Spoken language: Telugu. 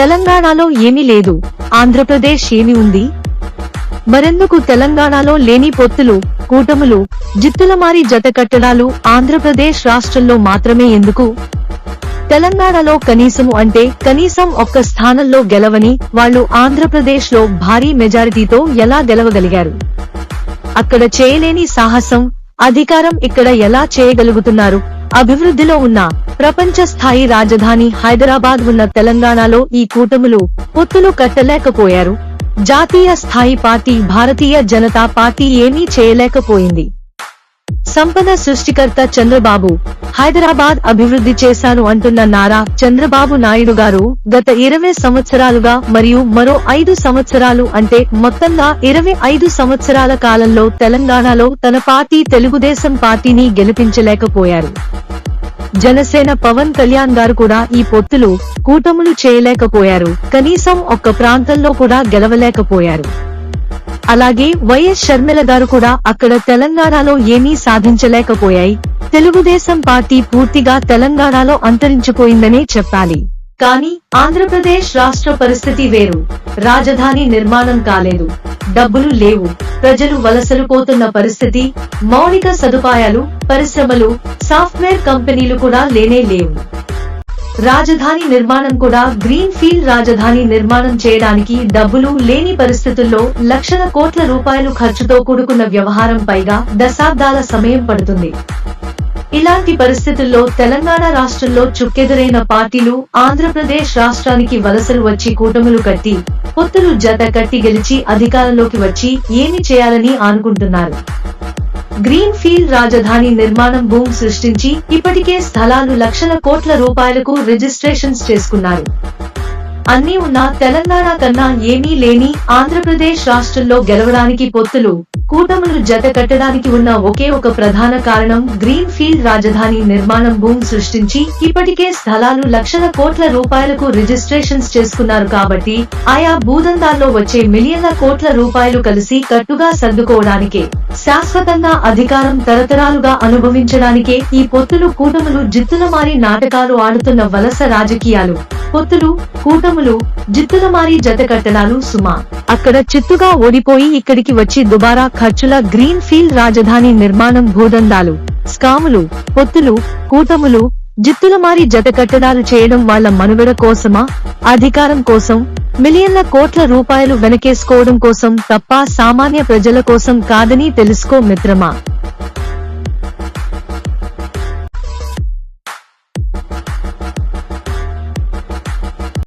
తెలంగాణలో ఏమీ లేదు. ఆంధ్రప్రదేశ్ ఏమి ఉంది? మరెందుకు తెలంగాణలో లేని పొత్తులు కూటములు జిత్తులమారి జత కట్టడాలు ఆంధ్రప్రదేశ్ రాష్ట్రంలో మాత్రమే ఎందుకు? తెలంగాణలో కనీసము అంటే కనీసం ఒక్క స్థానంలో గెలవని వాళ్ళు ఆంధ్రప్రదేశ్లో భారీ మెజారిటీతో ఎలా గెలవగలిగారు? అక్కడ చేయలేని సాహసం అధికారం ఇక్కడ ఎలా చేయగలుగుతున్నారు? అభివృద్ధిలో ఉన్న ప్రపంచ స్థాయి రాజధాని హైదరాబాద్ ఉన్న తెలంగాణలో ఈ కూటములు పొత్తులు కట్టలేకపోయారు. జాతీయ స్థాయి పార్టీ భారతీయ జనతా పార్టీ ఏమీ చేయలేకపోయింది. సంపద సృష్టికర్త చంద్రబాబు హైదరాబాద్ అభివృద్ధి చేశాను అంటున్న నారా చంద్రబాబు నాయుడు గారు గత ఇరవై సంవత్సరాలుగా మరియు మరో ఐదు సంవత్సరాలు అంటే మొత్తంగా ఇరవై ఐదు సంవత్సరాల కాలంలో తెలంగాణలో తన పార్టీ తెలుగుదేశం పార్టీని గెలిపించలేకపోయారు. జనసేన పవన్ కళ్యాణ్ గారు కూడా ఈ పొత్తులు కూటములు చేయలేకపోయారు. కనీసం ఒక్క ప్రాంతంలో కూడా గెలవలేకపోయారు. అలాగే వైఎస్ షర్మిల గారు కూడా అక్కడ తెలంగాణలో ఏమీ సాధించలేకపోయాయి. తెలుగుదేశం పార్టీ పూర్తిగా తెలంగాణలో అంతరించిపోయిందనే చెప్పాలి. కానీ ఆంధ్రప్రదేశ్ రాష్ట్ర పరిస్థితి వేరు. రాజధాని నిర్మాణం కాలేదు. డబ్బులు లేవు. ప్రజలు వలసలు పోతున్న పరిస్థితి మౌలిక సదుపాయాలు పరిశ్రమలు సాఫ్ట్వేర్ కంపెనీలు కూడా లేనే లేవు. రాజధాని నిర్మాణం కూడా గ్రీన్ ఫీల్డ్ రాజధాని నిర్మాణం చేయడానికి డబ్బులు లేని పరిస్థితుల్లో లక్షల కోట్ల రూపాయలు ఖర్చుతో కూడుకున్న వ్యవహారం పైగా దశాబ్దాల సమయం పడుతుంది. ఇలాంటి పరిస్థితుల్లో తెలంగాణ రాష్ట్రంలో చుక్కెదురైన పార్టీలు ఆంధ్రప్రదేశ్ రాష్ట్రానికి వలసలు వచ్చి కూటములు కట్టి పొత్తులు జత కట్టి గెలిచి అధికారంలోకి వచ్చి ఏమి చేయాలని అనుకుంటున్నారు? గ్రీన్ ఫీల్డ్ రాజధాని నిర్మాణం భూమి సృష్టించి ఇప్పటికే స్థలాలు లక్షల కోట్ల రూపాయలకు రిజిస్ట్రేషన్స్ చేసుకున్నారు. అన్నీ ఉన్న తెలంగాణ కన్నా ఏమీ లేని ఆంధ్రప్రదేశ్ రాష్ట్రంలో గెలవడానికి పొత్తులు కూటములు జత కట్టడానికి ఉన్న ఒకే ఒక ప్రధాన కారణం గ్రీన్ ఫీల్డ్ రాజధాని నిర్మాణం భూమి సృష్టించి ఇప్పటికే స్థలాలు లక్షల కోట్ల రూపాయలకు రిజిస్ట్రేషన్స్ చేసుకున్నారు కాబట్టి ఆయా భూదందాల్లో వచ్చే మిలియన్ల కోట్ల రూపాయలు కలిసి కట్టుగా సర్దుకోవడానికే శాశ్వతంగా అధికారం తరతరాలుగా అనుభవించడానికే ఈ పొత్తులు కూటములు జిత్తులమారి నాటకాలు ఆడుతున్న వలస రాజకీయాలు. పొత్తులు కూటములు జిత్తులమారి జత కట్టడాలు సుమా. అక్కడ చిత్తుగా ఓడిపోయి ఇక్కడికి వచ్చి దుబారా ఖర్చుల గ్రీన్ ఫీల్డ్ రాజధాని నిర్మాణం భూదందాలు. స్కాములు పొత్తులు కూటములు జిత్తులమారి జత కట్టడాలు చేయడం వాళ్ళ మనుగడ కోసమా? అధికారం కోసం మిలియన్ల కోట్ల రూపాయలు వెనకేసుకోవడం కోసం తప్ప సామాన్య ప్రజల కోసం కాదని తెలుసుకో మిత్రమా?